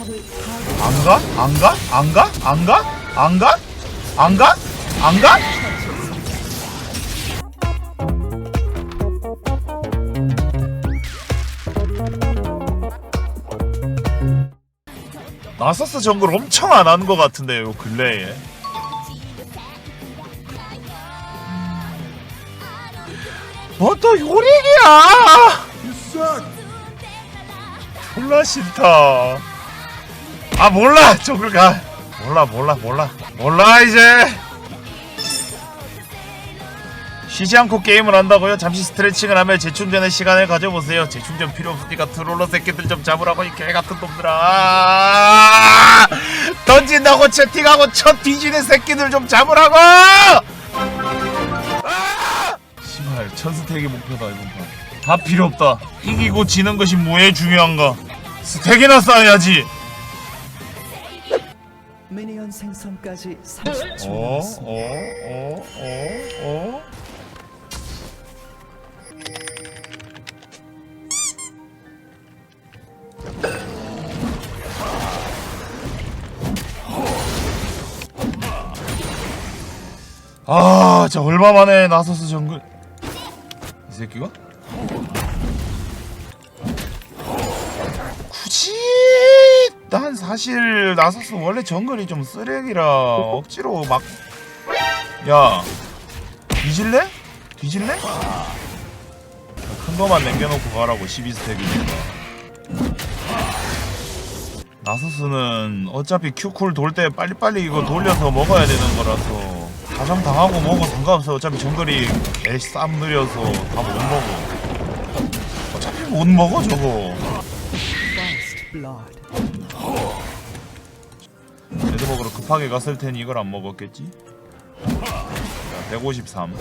안 가? 안 가? 안 가? 안 가? 안 가? 안 가? 안 가? 나서스 정글 엄청 안 하는 것 같은데요 근래에 뭐또 요리기야 졸라 싫다 아 몰라. 저걸 가. 몰라 몰라 몰라. 몰라 이제. 쉬지 않고 게임을 한다고요? 잠시 스트레칭을 하며 재충전의 시간을 가져보세요. 재충전 필요 없으니까 트롤러 새끼들 좀 잡으라고 이 개같은 놈들아. 아! 던진다고 채팅하고 첫 뒤지는 새끼들 좀 잡으라고! 아! 씨발 천스택이 목표다 이번 판다 필요 없다. 이기고 지는 것이 뭐에 중요한가? 스택이나 쌓아야지 미니언 생성까지 어? 30초 어? 남았습니다. 어? 어? 어? 아, 저 얼마 만에 나서서 정글 이 새끼가? 굳이 난 사실 나서서 원래 정글이 좀 쓰레기라 억지로 막 야 뒤질래? 뒤질래? 큰 거만 남겨놓고 가라고 12스택이니까 나서스는 어차피 큐쿨 돌 때 빨리빨리 이거 돌려서 먹어야 되는 거라서 가장 당하고 먹어 상관없어 어차피 정글이 애쌈 느려서 다 못 먹어 어차피 못 먹어 저거. 레드 먹으러 급하게 갔을 테니 이걸 안 먹었겠지? 자, 153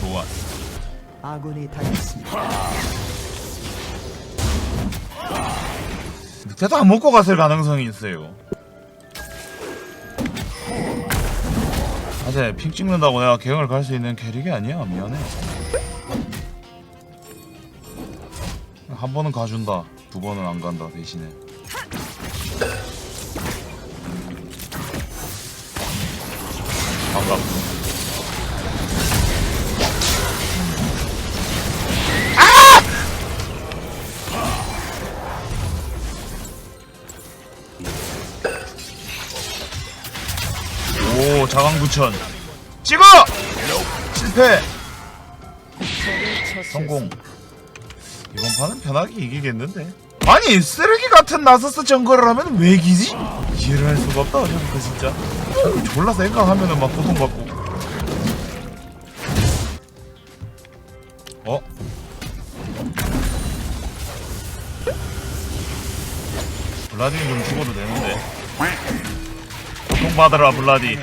좋아. 아군이 당했습니다. 늑대도 안 먹고 갔을 가능성이 있어요. 아재 핑 찍는다고 내가 개형을 갈 수 있는 캐릭이 아니야. 미안해 한 번은 가준다. 두 번은 안 간다 대신에. 반갑다 오 자강구천. 찍어! 실패! 성공 이번 판은 편하게 이기겠는데. 아니 쓰레기 같은 나서스 정거를 하면 왜 이기지? 이해를 할 수가 없다 저부터 진짜. 졸라 생각하면은 막 고통받고. 어? 블라디는 좀 죽어도 되는데. 고통받으라 블라디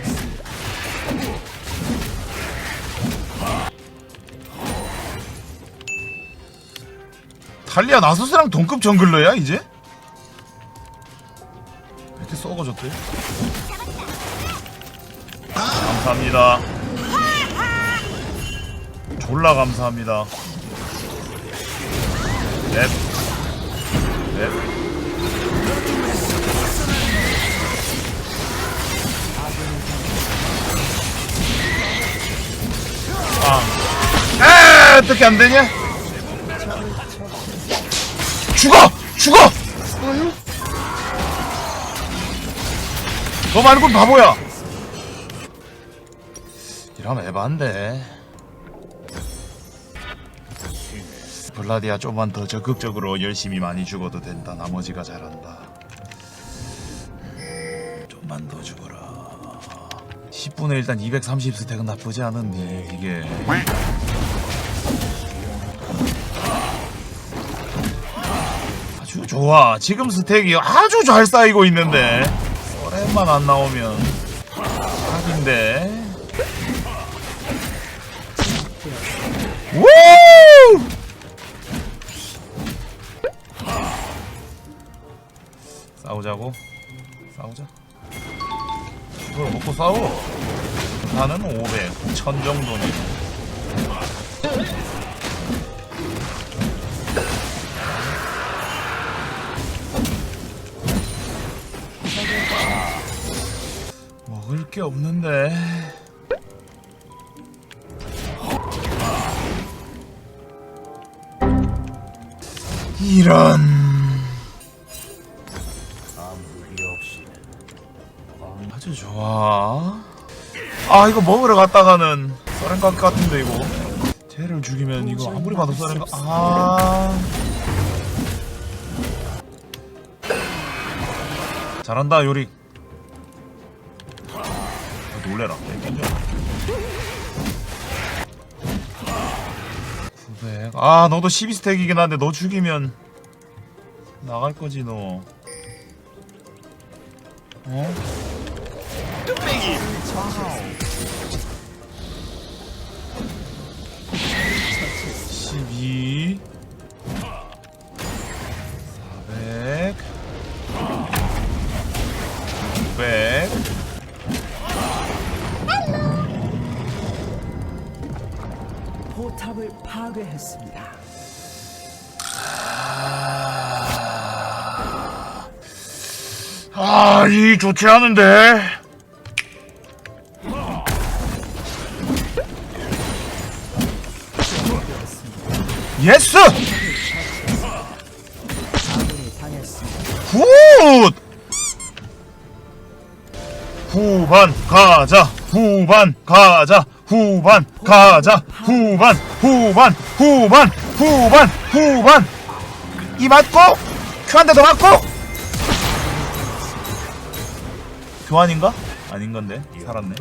탈리아 나소스랑 동급 정글러야 이제? 왜 이렇게 썩어졌대? 감사합니다 졸라 감사합니다 넵 넵. 빵. 에 어떻게 안 되냐? 죽어! 죽어! 너 말고 바보야! 이러면 에반데. 블라디아 좀만 더 적극적으로 열심히 많이 죽어도 된다. 나머지가 잘한다. 좀만 더 죽어라. 10분에 일단 230 스택은 나쁘지 않은데 이게 좋아. 지금 스택이 아주 잘 쌓이고 있는데. 썰엠만 안 나오면. 답인데. 우! 싸우자고? 싸우자. 이걸 먹고 싸워. 나는 500, 1000 정도네 게 없는데. 이런. 아주 좋아. 아 이거 먹으러 갔다가는 썰렌각 같은데 이거. 쟤를 죽이면 이거 아무리 봐도 썰렌각. 아. 잘한다 요리. 놀래라. 구백. 아 너도 12스택이긴 한데 너 죽이면 나갈 거지 너. 어? 뚝배기. 십이. 400 600 포탑을 파괴했습니다. 아, 이 좋지 않은데. 예스! 굿! 후반 가자. 후반 가자. 후반 가자. 후반 후반 후반 후반 후반 이 맞고 큐 한 대 더 맞고 교환인가? 아닌 건데 살았네.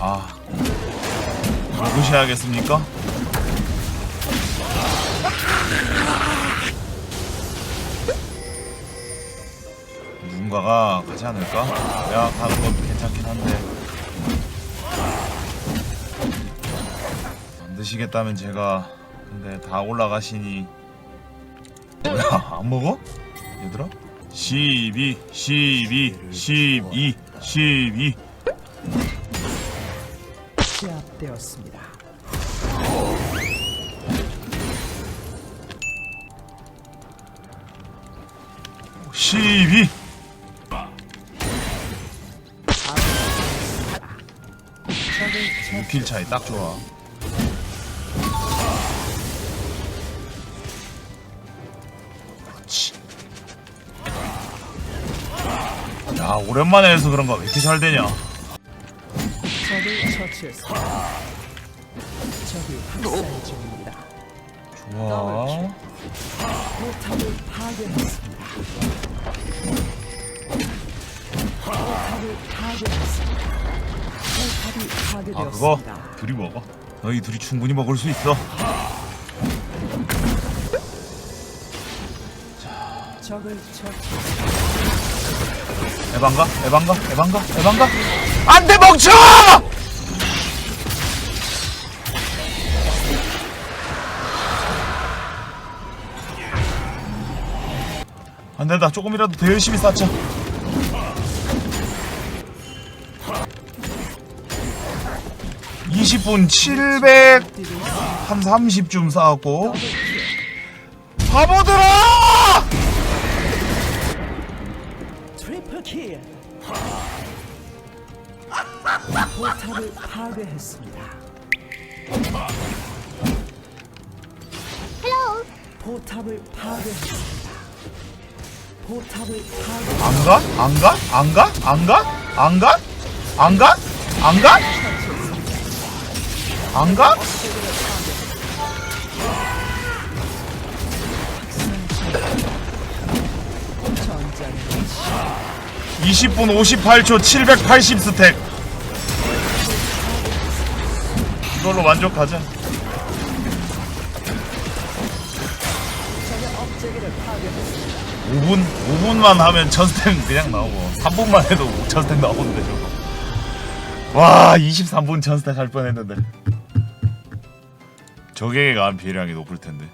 아 무시해야겠습니까? 누군가가 가지 않을까? 내가 가는 건 괜찮긴 한데 드시겠다면 제가 근데 다 올라가시니 뭐야 안 먹어? 얘들아? 12 12 12 12 제압되었습니다. 십이 적을 6킬 차이 딱 좋아 오랜만에 해서 그런가 왜 이렇게 잘 되냐 적을 처치했습니다. 적이 학살 중입니다. 좋아 포탑을 파괴했습니다. 포탑을 파괴했습니다. 포탑이 아 그거 파괴되었습니다. 둘이 먹어 너희 둘이 충분히 먹을 수 있어 적을 처치. 에반가? 에반가? 에반가? 에반가? 안돼 멍쳐! 안된다 조금이라도 더 열심히 쌓자 20분 700한 30쯤 쌓았고 바보들아! 킬. 포탑을 파괴했습니다. 포탑을 파괴했습니다. 포탑을 파괴. 안 가? 안 가? 안 가? 안 가? 안 가? 안 가? 안 가? 안 가? 전장에 20분 58초 780 스택. 이걸로 만족하자. 적의 업체계를 파괴했습니다. 5분 5분만 하면 천 스택 그냥 나오고 3분만 해도 천 스택 나오는데 저거. 와 23분 천 스택 할 뻔했는데. 저게가 비례량이 높을 텐데